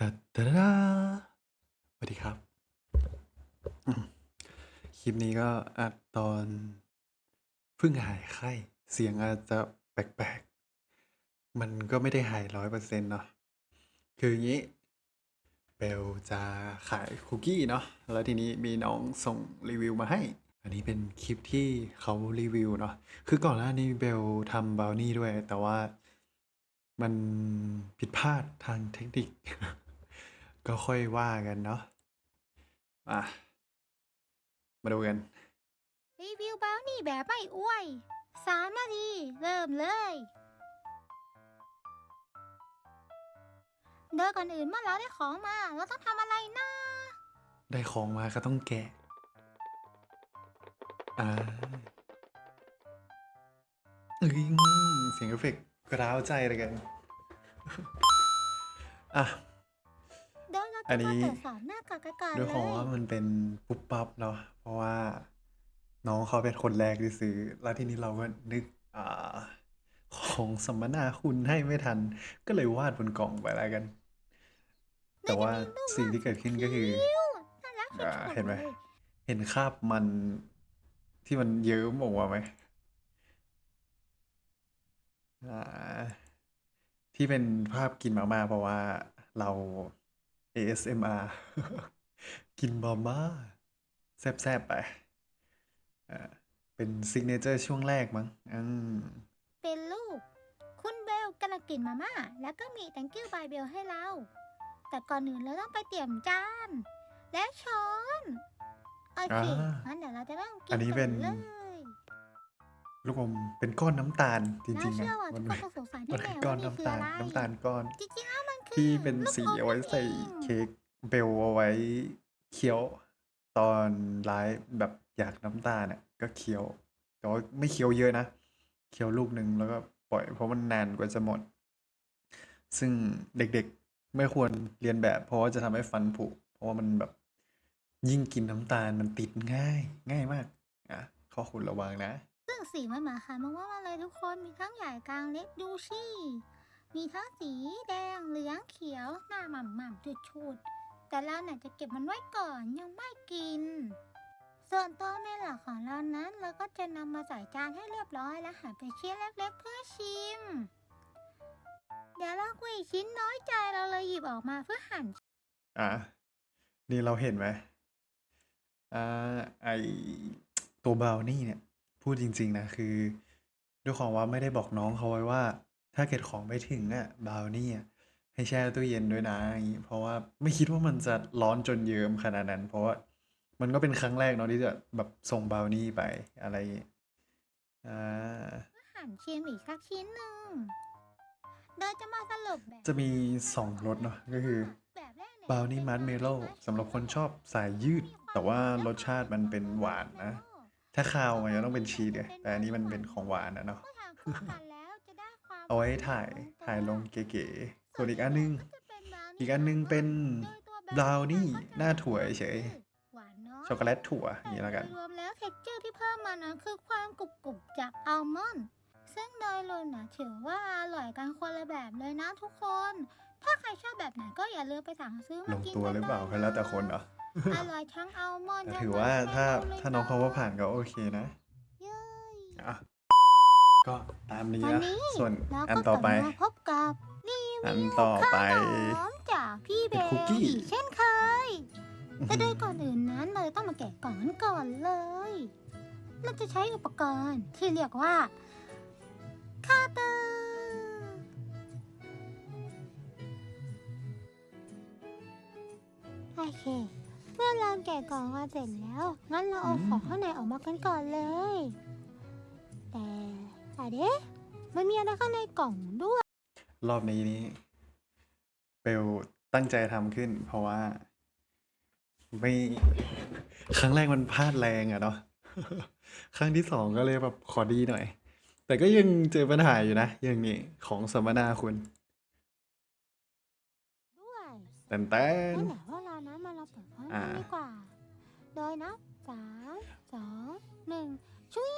ตะตะดาสวัสดีครับ คลิปนี้ก็อัดตอนเพิ่งหายไข้ เสียงอาจจะแปลกๆ มันก็ไม่ได้หายร้อยเปอร์เซ็นต์เนาะ คืออย่างนี้ เบลจะขายคุกกี้เนาะ แล้วทีนี้มีน้องส่งรีวิวมาให้ อันนี้เป็นคลิปที่เขารีวิวเนาะ คือก่อนหน้านี้เบลทำบราวนี่ด้วย แต่ว่ามันผิดพลาดทางเทคนิค ก็ค่อยว่ากันเนาะอะมาดูกันรีวิวบราวนี่แบบไม่อวยสามนาทีเริ่มเลยโดยก่อนอื่นเมื่อเราได้ของมา เราต้องทำอะไรนะ ได้ของมาก็ต้องแกะอ่าเอ้ยเสียงเอฟเฟกต์กร้าวใจเลยกัน อะโดยเรา อัจะนนี้ มาตรวจสอบหน้ากากกันก่อนด้วยเลของยว่ามันเป็นปุ๊บปั๊บเนาะเพราะว่า น้องเขาเป็นคนแรกที่ซื้อ แล้วทีนี้เราก็นึกอ่าของสัมมนาคุณให้ไม่ทัน ก็เลยวาดบนกล่องไปแล้วกัน แต่ว่าสิ่งที่เกิดขึ้นก็คือน่ารักอ่าสุดๆเห็นไหม ลยเห็นคราบมันที่มันเยิ้มออกมาไหมอ่าที่เป็นภาพกินมาม่าเพราะว่าเรา ASMR กินมาม่าแซบๆไปอ่าเป็นซิกเนเจอร์ช่วงแรกมั้งอืมเป็นลูกคุณเบลกำลังกินมาม่าแล้วก็มี thank you by เบลให้เรา แต่ก่อนอื่นเราต้องไปเตรียมจาน และช้อน โอเคอ่างั้นเดี๋ยวเราจะเริ่มกินอันนี้เป็น กัเลยลูกอมเป็นก้อนน้ำตาลจน่าริงๆเชื่นะอว่ามัทุนกคนต้องสงสัยมันแน่คือๆก้อว่านนี่น้ำคือตาลอะไรน้ำตาลก้อน จริงๆแล้วมันคือ ที่เป็นลูกสีมเอาไว้ใส่นั่นองเค้กเบลเอาไว้เคี้ยว ตอนไลฟ์แบบอยากน้ำตาลเนี่ยก็เคี้ยวแต่ว่าไม่เคี้ยวเยอะนะเคี้ยวลูกหนึ่งแล้วก็ปล่อยเพราะมันนานกว่าจะหมด ซึ่งเด็กๆไม่ควรเรียนแบบ เพราะว่าจะทำให้ฟันผุเพราะว่ามันแบบยิ่งกินน้ำตาลมันติดง่าย ง่ายมากอะข้อคุณระวังนะ ซึ่งสีมันหมายความว่าอะไรทุกคนมีทั้งใหญ่กลางเล็กดูชี่ มีทั้งสีแดงเหลืองเขียว หน้าหม่ำหม่ำจุดชุดๆแต่เราเนี่ยจะเก็บมันไว้ก่อนยังไม่กิน ส่วนตัวเมนหลักของเรานั้น เราก็จะนำมาใส่จานให้เรียบร้อยแล้วหั่นเป็นชิ้นเล็กๆเพื่อชิม เดี๋ยวเราคุยชิ้นน้อยใจเราเลยหยิบออกมาเพื่อหั่น อะ นี่เราเห็นไหมอ่าไอตัวเบราวนี่เนี่ย พูดจริง ๆ นะ คือ ด้วยความว่าไม่ได้บอกน้องเขาไว้ว่า ถ้าเกิดของไม่ถึงอะบาวนี่อะ ให้แช่ตู้เย็นด้วยนะอย่างงี้ เพราะว่าไม่คิดว่ามันจะร้อนจนเยิ้มขนาดนั้น เพราะว่ามันก็เป็นครั้งแรกเนาะที่จะแบบส่งบราวนี่ไปอะไรอย่างงี้อ่า หั่นชิมอีกสักชิ้นหนึ่งโดยจะมาสรุปแบบจะมีสองรสเนาะก็คือ แบบแรกเยบราวนี่มัดเมโลสำหรับคนชอบสายยืด แต่ว่ารสชาติมันเป็นหวานนะ ถ้าคาวมันจะต้องเป็นชีสเนี่ยแต่อันนี้มันเป็นของหวานนะเนาะ เมื่อทำคู่กันแล้วจะได้ความเอาไว้ถ่ายถ่ายลงเก๋ๆ ส่วนอีกอันนึง อีกอันนึงเป็นบราวนี่หน้าถั่วเฉยหวานน้อยช็อกโกแลตถั่วอย่างนี้แล้วกันรวมแล้วเท็กเจอร์ที่เพิ่มมานะคือความกรุบกรุบๆจากอัลมอนด์ซึ่งโดยรวมนะถือว่าอร่อยกันคนละแบบเลยนะทุกคน ถ้าใครชอบแบบไหนก็อย่าลืมไปสั่งซื้อลมางกินตัวกันหรือเปล่าก็แล้วแต่คนเนาะอร่อยทั้งอัลมอนด์แต่ทั้งถือว่าถ้ามัสเมโล่เลยถ้าน้องเขาว่าผ่านก็โอเคนะเย้ยอะก็ตามนี้วันนะนี้ส่วนเราอันก็ต่อไปกลับมาพบกับรีวิว อันต่อไปขนมจากพี่เบเป็นลคุกกี้ อีกเช่นเคย แต่โดยก่อนอื่นนั้นเราจะต้องมาแกะกล่องกันก่อนเลย เราจะใช้อุปกรณ์ที่เรียกว่าคาเตอร์โอเค เมื่อเราแกะกล่องมาเสร็จแล้ว งั้นเราเอาของข้างในออกมากันก่อนเลย แต่อะเดะมันมีอะไรข้างในกล่องด้วย รอบนี้นี้เบลตั้งใจทำขึ้น เพราะว่า ไม่ครั้งแรกมันพลาดแรงอะเนาะครั้งที่สองก็เลยแบบขอดีหน่อย แต่ก็ยังเจอปัญหาอยู่นะอย่างนี้ของสัมมนาคุณด้วยแต่นแต่นนั่นแหละว่าเรานะมาเราเปิดพร้อมอ่ากันดีกว่า โดยนับสามสองหนึ่งชุย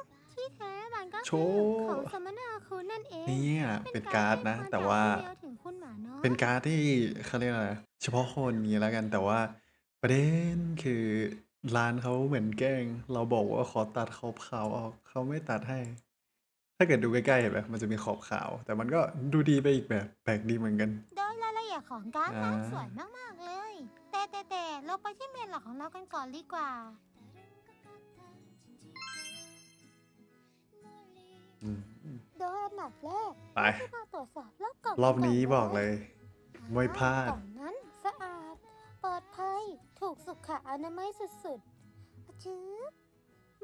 ง ที่แท้มันก็โชคือว์ ของสมนาคุณนั่นเองเนี่ยเป็นการ์ดนะ แต่ว่าให้พรจากพี่เบลถึงคุณหมาน้อยเป็นการ์ดที่เขาเรียกอะไรเฉพาะคนนี้แล้วกันแต่ว่าประเด็นคือร้านเขาเหมือนแกล้ง เราบอกว่าขอตัดขอบขาวออกเขาไม่ตัดให้ ถ้าเกิดดูใกล้ๆเห็นไหมมันจะมีขอบขาว แต่มันก็ดูดีไปอีกแบบแปลกดีเหมือนกัน โดยรายละเอียดของการ์ดอ่านั้นสวยมากๆเลย แต่แต่แต่เราไปที่เมนหลักของเรากันก่อนดีกว่า อืมโดยอันดับแรกไปที่มาตรวจสอบรอบกล่องรอบนี้ก่บอกเลย ไม่พลาด กล่องนั้นสะอาด ปลอดภัย ถูกสุขอนามัยสุดๆชื้อ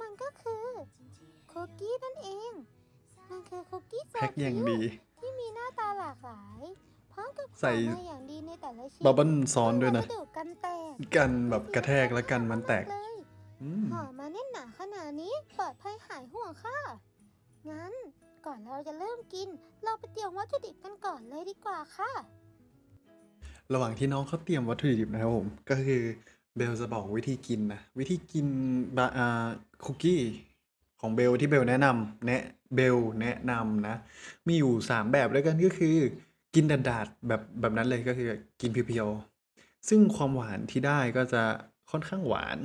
มันก็คือคุกกี้นั่นเอง มันคือคุกกี้โซแพ็คอย่างคิวดี ที่มีหน้าตาหลากหลาย พร้อมกับใส่ห่อมาอย่างดีในแต่ละชิ้นบับเบิ้ลซ้อนด้วยนะวัสดุกันแตกกันแบบกระแทกแล้วกันมันแตกเลยอืมห่อมาแน่นหนาขนาดนี้ปลอดภัยหายห่วงค่ะ งั้นก่อนเราจะเริ่มกิน เราไปเตรียมวัตถุดิบกันก่อนเลยดีกว่าค่ะ ระหว่างที่น้องเขาเตรียมวัตถุดิบนะครับผมก็คือเบลจะบอกวิธีกินนะวิธีกินบะอ่าคุกกี้ของเบลที่เบลแนะนำแนะเบลแนะนำนะ มีอยู่สามแบบด้วยกันก็คือ กินดาดแบบแบบนั้นเลยก็คือกินเพียวๆซึ่งความหวานที่ได้ก็จะค่อนข้างหวาน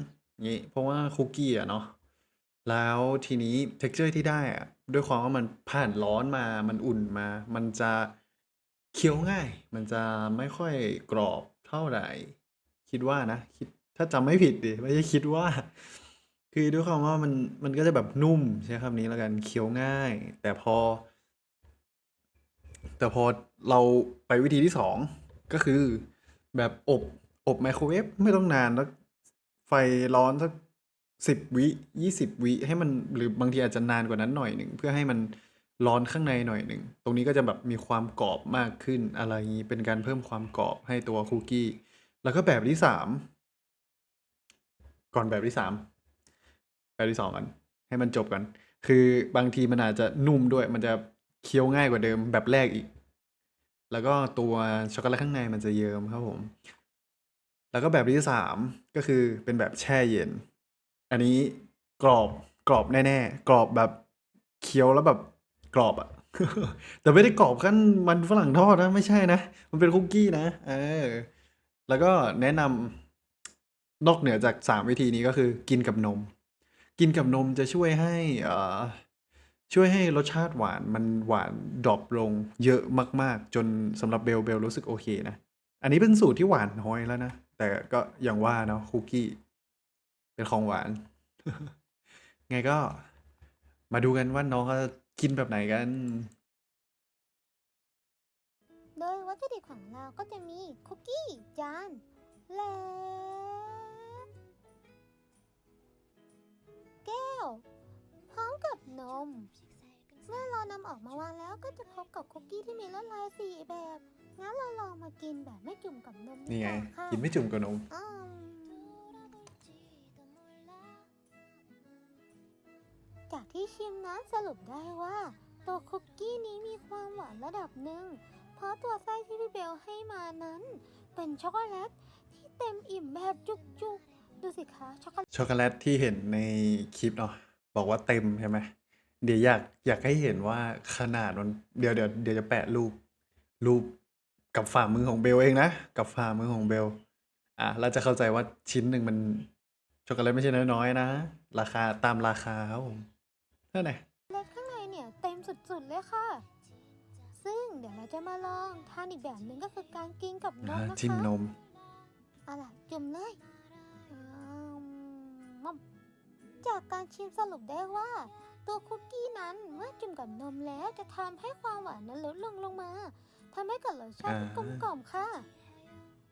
งี้เพราะว่าคุกกี้อะเนาะ แล้วทีนี้ texture ที่ได้อะด้วยความว่ามันผ่านร้อนมา มันอุ่นมา มันจะเคี้ยวง่าย มันจะไม่ค่อยกรอบเท่าไหร่ คิดว่านะคิดถ้าจำไม่ผิดดิไม่ใช่คิดว่า คือด้วยความว่ามันมันก็จะแบบนุ่มใช้คำนี้แล้วกันเคี้ยวง่าย แต่พอ แต่พอเราไปวิธีที่สองก็คือ แบบอบอบไมโครเวฟไม่ต้องนานแล้วไฟร้อนสัก สิบวิยี่สิบวิให้มันหรือบางทีอาจจะนานกว่านั้นหน่อยหนึ่งเพื่อให้มันร้อนข้างในหน่อยหนึ่งตรงนี้ก็จะแบบมีความกรอบมากขึ้นอะไรอย่างนี้เป็นการเพิ่มความกรอบให้ตัวคุกกี้ แล้วก็แบบที่สามก่อนแบบที่สามแบบที่สองกัน ให้มันจบกัน คือบางทีมันอาจจะนุ่มด้วย มันจะเคี้ยวง่ายกว่าเดิมแบบแรกอีก แล้วก็ตัวช็อกโกแลตข้างในมันจะเยิ้มครับผม แล้วก็แบบที่สามก็คือเป็นแบบแช่เย็น อันนี้กรอบกรอบแน่ๆ กรอบแบบเคี้ยวแล้วแบบกรอบอะแต่ไม่ได้กรอบขั้นมันฝรั่งทอดนะไม่ใช่นะ มันเป็นคุกกี้นะ เออ แล้วก็แนะนำนอกเหนือจากสามวิธีนี้ก็คือ กินกับนม กินกับนมจะช่วยให้เอ่อช่วยให้รสชาติหวานมันหวานดรอปลงเยอะมาก ๆ จนสำหรับเบลเบลรู้สึกโอเคนะ อันนี้เป็นสูตรที่หวานน้อยแล้วนะ แต่ก็อย่างว่าเนาะคุกกี้ เป็นของหวาน ไงก็มาดูกันว่าน้องเขาจะกินแบบไหนกัน โดยวัตถุดิบของเราก็จะมีคุกกี้ จาน และ แก้ว พร้อมกับนม เมื่อเรานำออกมาวางแล้วก็จะพบกับคุกกี้ที่มีลวดลายสี่แบบ งั้นเราลองมากินแบบไม่จุ่มกับนมดีนี่กไง ว่าค่ะกินไม่จุ่มกับนม อืม จากที่ชิมนั้นสรุปได้ว่า ตัวคุกกี้นี้มีความหวานระดับหนึ่ง เพราะตัวไส้ที่พี่เบลให้มานั้น เป็นช็อกโกแลตที่เต็มอิ่มแบบจุกๆ ดูสิคะช็อกโกแลตช็อกโกแลตที่เห็นในคลิปเนาะบอกว่าเต็มใช่ไหมเดี๋ยวอยากอยากให้เห็นว่าขนาดมันเดี๋ยวเดี๋ยวเดี๋ยวจะแปะรูปรูปกับฝ่ามือของเบลเองนะกับฝ่ามือของเบลอะเราจะเข้าใจว่าชิ้นหนึ่งมันช็อกโกแลตไม่ใช่น้อยๆนะ ราคาตามราคาครับผม นั่นไงข้างในเนี่ยเต็มสุดๆเลยค่ะ ซึ่งเดี๋ยวเราจะมาลองทานอีกแบบหนึ่งก็คือการกินกับนมอ่านะคะจิ้มนม เอาล่ะจุ่มเลยอืมจากการชิมสรุปได้ว่า ตัวคุกกี้นั้นเมื่อจุ่มกับนมแล้วจะทำให้ความหวานนั้นลดลงลงมาทำให้เกิดรสชาติที่กลมกล่อมค่ะ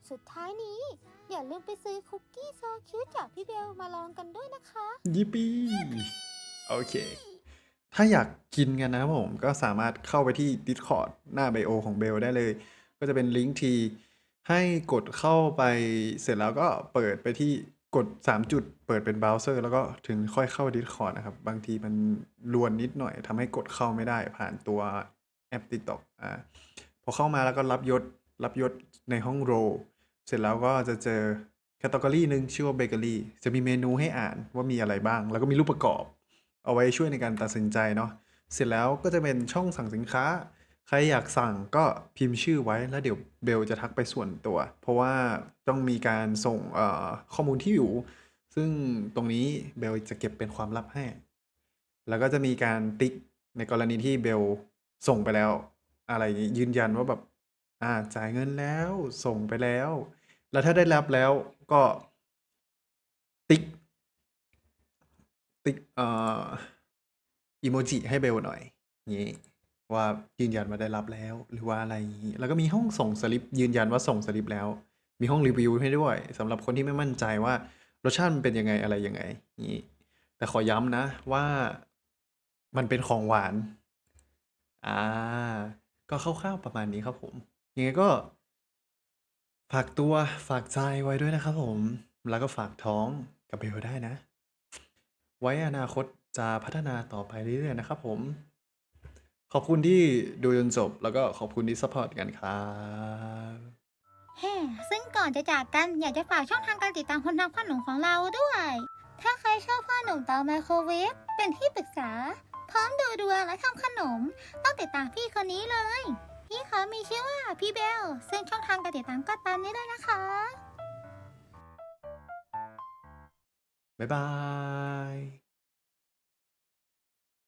สุดท้ายนี้ อย่าลืมไปซื้อคุกกี้โซคิวจากพี่เบลมาลองกันด้วยนะคะ ยิปปี้ โอเค ถ้าอยากกินกันนะครับผมก็สามารถเข้าไปที่ Discord หน้าไบโอของเบลได้เลย ก็จะเป็นลิงก์ทีให้กดเข้าไปเสร็จแล้วก็เปิดไปที่กด 3 จุดเปิดเป็นเบราว์เซอร์ แล้วก็ถึงค่อยเข้า Discord นะครับ บางทีมันลวนนิดหน่อยทำให้กดเข้าไม่ได้ผ่านตัวแอป TikTok อ่าพอเข้ามาแล้วก็รับยศรับยศในห้องโรเสร็จแล้วก็จะเจอแคตตากรีหนึ่งชื่อว่าเบเกอรี่จะมีเมนูให้อ่านว่ามีอะไรบ้าง แล้วก็มีรูปประกอบ เอาไว้ช่วยในการตัดสินใจเนาะเสร็จแล้วก็จะเป็นช่องสั่งสินค้า ใครอยากสั่งก็พิมพ์ชื่อไว้แล้วเดี๋ยวเบลจะทักไปส่วนตัว เพราะว่าต้องมีการส่งข้อมูลที่อยู่ ซึ่งตรงนี้เบลจะเก็บเป็นความลับให้ แล้วก็จะมีการติ๊กในกรณีที่เบลส่งไปแล้ว อะไรยืนยันว่าแบบอ่าจ่ายเงินแล้วส่งไปแล้ว แล้วถ้าได้รับแล้วก็ติ๊ก ติ๊กเอ่ออีโมจิให้เบลหน่อยงี้ว่ายืนยันว่าได้รับแล้ว หรือว่าอะไรแล้วก็มีห้องส่งสลิป ยืนยันว่าส่งสลิปแล้ว มีห้องรีวิวให้ด้วยสำหรับคนที่ไม่มั่นใจว่ารสชาติมันเป็นยังไงอะไรยังไงงี้แต่ขอย้ำนะว่ามันเป็นของหวาน อ่า ก็คร่าวๆประมาณนี้ครับผมยังไงก็ ฝากตัวฝากใจไว้ด้วยนะครับผม แล้วก็ฝากท้องกับเบลได้นะ ไว้อนาคตจะพัฒนาต่อไปเรื่อยๆนะครับผม ขอบคุณที่ดูจนจบ แล้วก็ขอบคุณที่ซัพพอร์ตกันครับแฮ่ซึ่งก่อนจะจากกันอยากจะฝากช่องทางการติดตามคนทำขนมของเราด้วย ถ้าใครชอบขนมเตาไมโครเวฟเป็นที่ปรึกษา พร้อมดูดวงและทำขนม ต้องติดตามพี่คนนี้เลย พี่เขามีชื่อว่าพี่เบล ซึ่งช่องทางการติดตามก็ตามนี้เลยนะคะ บ๊ายบาย